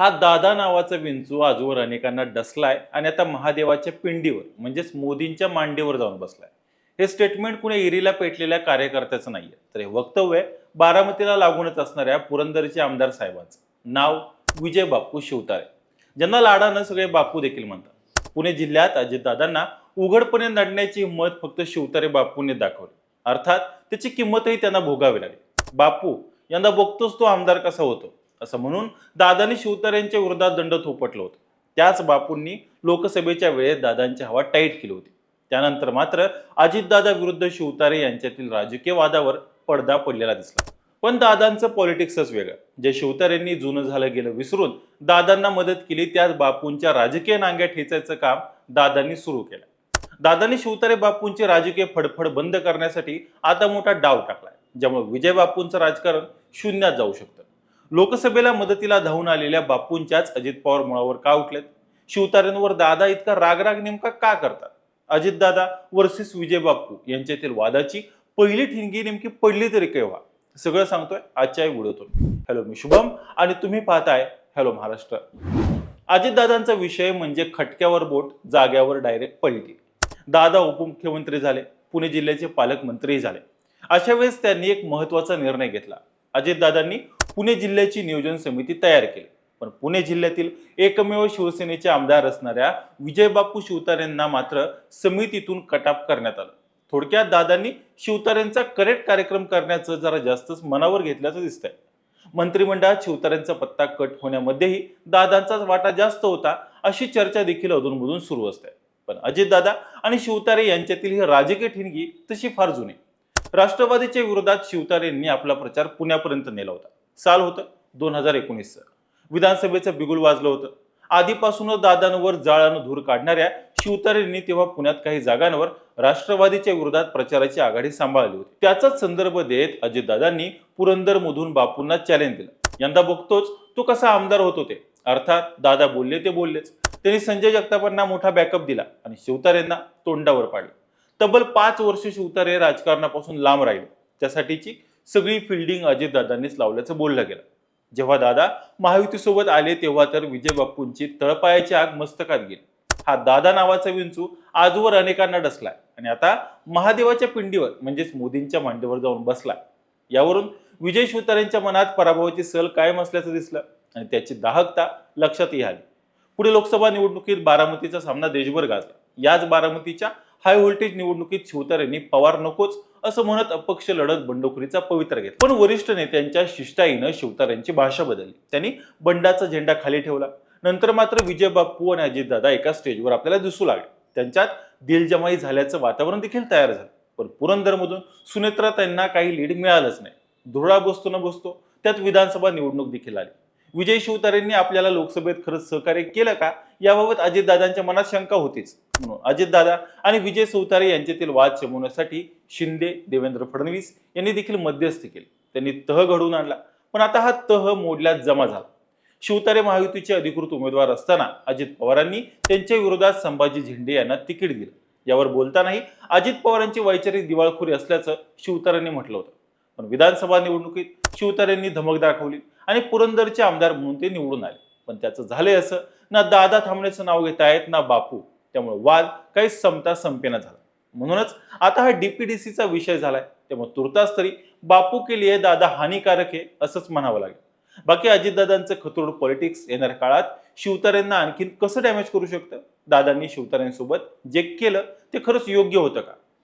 हा दादा नावाचा विंचू आजवर अनेकांना डसलाय आणि आता महादेवाच्या पिंडीवर म्हणजेच मोदींच्या मांडीवर जाऊन बसलाय. हे स्टेटमेंट कुणी इरीला पेटलेल्या कार्यकर्त्याचं नाहीये. तर हे वक्तव्य बारामतीला लागूनच असणाऱ्या पुरंदरचे आमदार साहेबांचं. नाव विजय बापू शिवतारे. ज्यांना लाडानं सगळे बापू देखील म्हणतात. पुणे जिल्ह्यात अजितदादांना उघडपणे नडण्याची हिंमत फक्त शिवतारे बापूंनी दाखवली. अर्थात त्याची किंमतही त्यांना भोगावी लागली. बापू यंदा बघतोच तो आमदार कसा होतो? असं म्हणून दादांनी शिवतारेंच्या विरोधात दंड थोपटलं होतं. त्याच बापूंनी लोकसभेच्या वेळेत दादांची हवा टाईट केली होती. त्यानंतर मात्र अजितदादा विरुद्ध शिवतारे यांच्यातील राजकीय वादावर पडदा पडलेला दिसला. पण दादांचं पॉलिटिक्सच वेगळं. जे शिवतारेंनी जुनं झालं गेलं विसरून दादांना मदत केली त्याच बापूंच्या राजकीय नांग्या ठेचायचं काम दादांनी सुरू केलं. दादांनी शिवतारे बापूंची राजकीय फडफड बंद करण्यासाठी आता मोठा डाव टाकलाय. ज्यामुळे विजय बापूंचं राजकारण शून्यात जाऊ शकतं. लोकसभेला मदतीला धावून आलेल्या बापूंच्याच अजित पवार मुळावर का उठलेत? शिवतारेंवर दादा इतका रागराग नेमका का करतात? अजितदादा वर्सेस विजय बापू यांच्यातील वादाची पहिली ठिणगी नेमकी पडली तरी केव्हा? सगळं सांगतोय आजच्या व्हिडिओतून. हॅलो मी शुभम आणि तुम्ही पाहताय हॅलो महाराष्ट्र. अजितदादांचा विषय म्हणजे खटक्यावर बोट जाग्यावर डायरेक्ट पलटी. दादा उपमुख्यमंत्री झाले पुणे जिल्ह्याचे पालकमंत्रीही झाले. अशा वेळेस त्यांनी एक महत्त्वाचा निर्णय घेतला. अजितदादांनी पुणे जिल्ह्याची नियोजन समिती तयार केली. पण पुणे जिल्ह्यातील एकमेव शिवसेनेचे आमदार असणाऱ्या विजयबापू शिवतारेंना मात्र समितीतून कटाप करण्यात आलं. थोडक्यात दादांनी शिवतारेंचा करेक्ट कार्यक्रम करण्याचं जरा जास्तच मनावर घेतल्याचं दिसतंय. मंत्रिमंडळात शिवतारेंचा पत्ता कट होण्यामध्येही दादांचाच वाटा जास्त होता अशी चर्चा देखील अधूनमधून सुरू असते. पण अजितदादा आणि शिवतारे यांच्यातील ही राजकीय ठिणगी तशी फार जुनी. राष्ट्रवादीच्या विरोधात शिवतारेंनी आपला प्रचार पुण्यापर्यंत नेला होता. साल होतं दोन हजार एकोणीसचं विधानसभेचं बिगुल वाजलं होतं. आधीपासूनच दादांवर जाळानं धूर काढणाऱ्या शिवतारेंनी तेव्हा पुण्यात काही जागांवर राष्ट्रवादीच्या विरोधात प्रचाराची आघाडी सांभाळली होती. त्याचाच संदर्भ देत अजितदादांनी पुरंदरमधून बापूंना चॅलेंज दिलं. यंदा बघतोच तो कसा आमदार होत होते. अर्थात दादा बोलले ते बोललेच. त्यांनी संजय जगतापांना मोठा बॅकअप दिला आणि शिवतारेंना तोंडावर पाडले. तब्बल पाच वर्ष शिवतारे राजकारणापासून लांब राहिले. त्यासाठीची सगळी फिल्डिंग अजितदादांनीच लावल्याचं बोललं गेलं. जेव्हा दादा महायुतीसोबत आले तेव्हा तर विजय बाप्पूंची तळपायाची आग मस्तकात गेली. हा दादा नावाचा विंचू आजवर अनेकांना डसलाय. आणि आता महादेवाच्या पिंडीवर म्हणजेच मोदींच्या मांडीवर जाऊन बसलाय. यावरून विजय शिवतारेंच्या मनात पराभवाची सल कायम असल्याचं दिसलं आणि त्याची दाहकता लक्षातही आली. पुढे लोकसभा निवडणुकीत बारामतीचा सामना देशभर गाजला. याच बारामतीच्या हाय व्होल्टेज निवडणुकीत शिवतारेंनी पवार नकोच असं म्हणत अपक्ष लढत बंडखोरीचा पवित्र घेतला. पण वरिष्ठ नेत्यांच्या शिष्टाईनं शिवतारेंची भाषा बदलली. त्यांनी बंडाचा झेंडा खाली ठेवला. नंतर मात्र विजय बापू आणि अजितदादा एका स्टेजवर आपल्याला दिसू लागले. त्यांच्यात दिलजमाई झाल्याचं वातावरण देखील तयार झालं. पण पुरंदरमधून सुनेत्रा त्यांना काही लीड मिळालंच नाही. धुळा बसतो न बसतो. त्यात विधानसभा निवडणूक देखील आली. विजय शिवतारेंनी आपल्याला लोकसभेत खरंच सहकार्य केलं का? याबाबत अजितदादांच्या मनात शंका होतीच. म्हणून अजितदादा आणि विजय शिवतारे यांच्यातील वाद शमवण्यासाठी शिंदे देवेंद्र फडणवीस यांनी देखील मध्यस्थी केली. त्यांनी तह घडवून आणला. पण आता हा तह मोडल्यात जमा झाला. शिवतारे महायुतीचे अधिकृत उमेदवार असताना अजित पवारांनी त्यांच्या विरोधात संभाजी झेंडे यांना तिकीट दिलं. यावर बोलतानाही अजित पवारांची वैचारिक दिवाळखोरी असल्याचं शिवतारांनी म्हटलं होतं. पण विधानसभा निवडणुकीत शिवतारेंनी धमक दाखवली आणि पुरंदरचे आमदार म्हणून ते निवडून आले. पण त्याचं झालंय असं. ना दादा थांबण्याचं नाव घेत आहेत ना बापू. त्यामुळे वाद काही संपता संपेना झाला. म्हणूनच आता हा डीपीडीसीचा विषय झालाय. त्यामुळे तुर्तास तरी बापू के लिए दादा हानिकारक आहे असंच म्हणावं लागेल. बाकी अजितदादांचं खतोड पॉलिटिक्स येणाऱ्या काळात शिवतारेंना आणखीन कसं डॅमेज करू शकतं? दादांनी शिवतऱ्यांसोबत जे केलं ते खरंच योग्य होतं का?